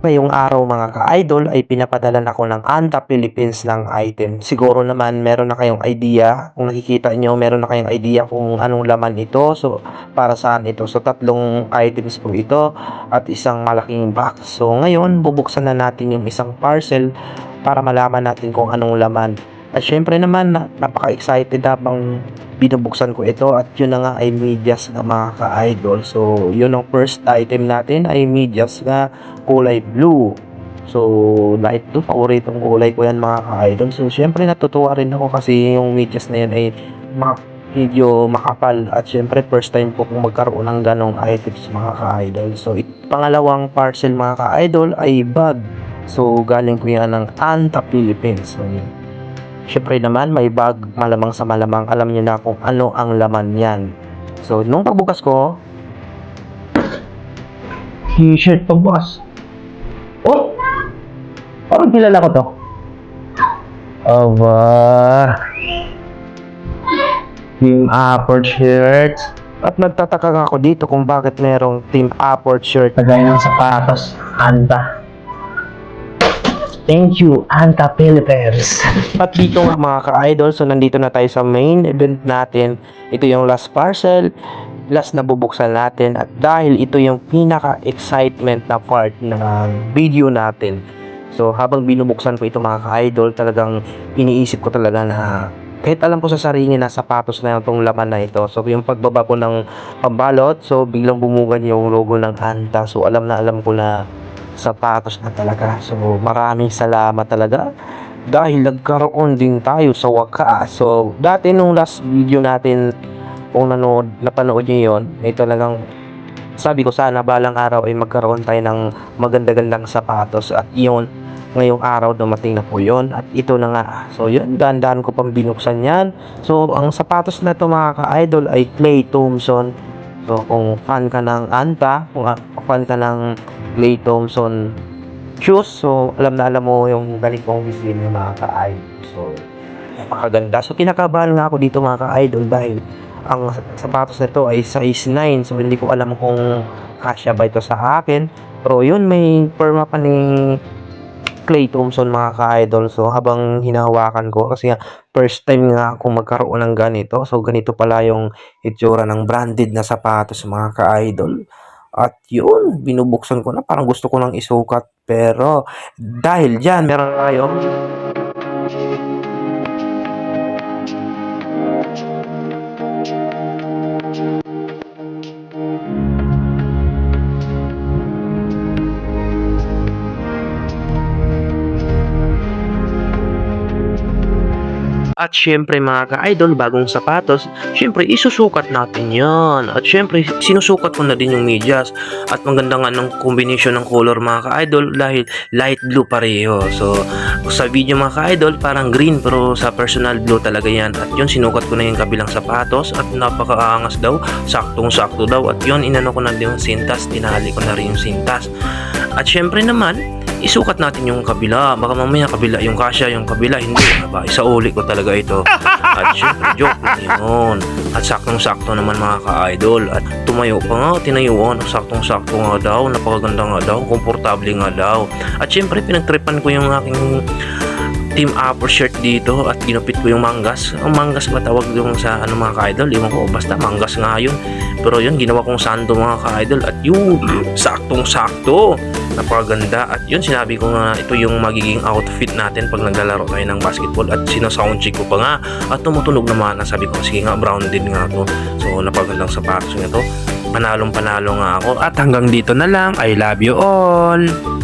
Ngayong araw mga ka-idol ay pinapadalan ako ng Anta Philippines ng item. Siguro naman meron na kayong idea. Kung nakikita nyo, meron na kayong idea kung anong laman ito. So, para saan ito. So, tatlong items po ito at isang malaking box. So, ngayon, bubuksan na natin yung isang parcel para malaman natin kung anong laman. At syempre naman, na- napaka-excited habang binubuksan ko ito at yun na nga ay medyas na mga ka-idol. So, yun ang first item natin ay medyas na kulay blue. So, light blue, paboritong kulay ko yan mga ka-idol. So, syempre natutuwa rin ako kasi yung medyas na yan ay medyo makapal at syempre first time ko kung magkaroon ng ganong items mga ka-idol. So, it- pangalawang parcel mga ka-idol ay bag. So, galing ko yan ng Anta Philippines. So, yun. Syempre naman, may bag malamang sa malamang. Alam niyo na kung ano ang laman yan. So, nung pagbukas ko, t-shirt boss. Oh! Parang kilala ko to. Aba. Team Upper shirt. At nagtataka ako dito kung bakit merong Team Upper shirt. Kagaya ng sapatos. Anta. Thank you, Anta Philippines. At dito mga ka-idol, so nandito na tayo sa main event natin. Ito yung last parcel, last na bubuksan natin. At dahil ito yung pinaka-excitement na part ng video natin. So habang binubuksan ko ito mga ka-idol, talagang iniisip ko talaga na kahit alam ko sa sarili na sapatos na itong laman na ito. So yung pagbaba ko ng pambalot, so biglang bumugan yung logo ng Anta. So alam na alam ko na sapatos na talaga. So, maraming salamat talaga dahil nagkaroon din tayo sa wakas. So, dati nung last video natin, kung nanood, napanood nyo yun, ay talagang sabi ko sana balang araw ay magkaroon tayo ng maganda-gandang sapatos at yun, ngayong araw dumating na po yun at ito na nga. So, yun, dahan-dahan ko pang binuksan yan. So, ang sapatos na to mga ka-idol ay Clay Thompson. So, kung fan ka ng Anta, kung ah, fan ka ng Clay Thompson shoes. So, alam na alam mo yung galing kong design ng mga ka-idol. So, napakaganda. So, kinakabahan nga ako dito mga ka-idol dahil ang sapatos na to ay size 9. So, hindi ko alam kung kasya ba ito sa akin. Pero yun, may perma pa ni Clay Thompson mga ka-idol. So, habang hinahawakan ko, kasi first time nga akong magkaroon ng ganito. So, ganito pala yung itsura ng branded na sapatos mga ka-idol. At yun, binubuksan ko na. Parang gusto ko nang isukat. Pero, dahil dyan, meron tayo. At syempre mga ka-idol, bagong sapatos, syempre isusukat natin yan. At syempre sinusukat ko na din yung medyas. At maganda nga ng combination ng color mga ka-idol dahil light blue pareho. So sa video mga ka-idol parang green pero sa personal blue talaga yan. At yun sinukat ko na yung kabilang sapatos at napakaangas daw. Saktong sakto daw. At yun inano ko na din yung sintas. Tinali ko na rin yung sintas. At syempre naman, isukat natin yung kabila. Baka mamaya kabila yung kasya, yung kabila hindi. Aba, isauli ko talaga ito. At syempre, joke lang yun. At saktong-sakto naman mga ka-idol. At tumayo pa nga, tinayuan. Saktong-sakto nga daw, napakaganda nga daw, komportable nga daw. At syempre, pinagtripan ko yung aking team upper shirt dito at ginupit ko yung manggas. Ang manggas ba tawag yung sa ano mga ka-idol? Iwan ko, basta manggas nga yun. Pero yun, ginawa kong sando mga ka-idol at yun, saktong-sakto. Napakaganda at yun, sinabi ko nga ito yung magiging outfit natin pag naglalaro tayo ng basketball at sinasound check ko pa nga at tumutunog naman na sabi ko, sige nga, brown din nga to. So, napagandang sapatos nga to. Panalong panalo nga ako at hanggang dito na lang. I love you all!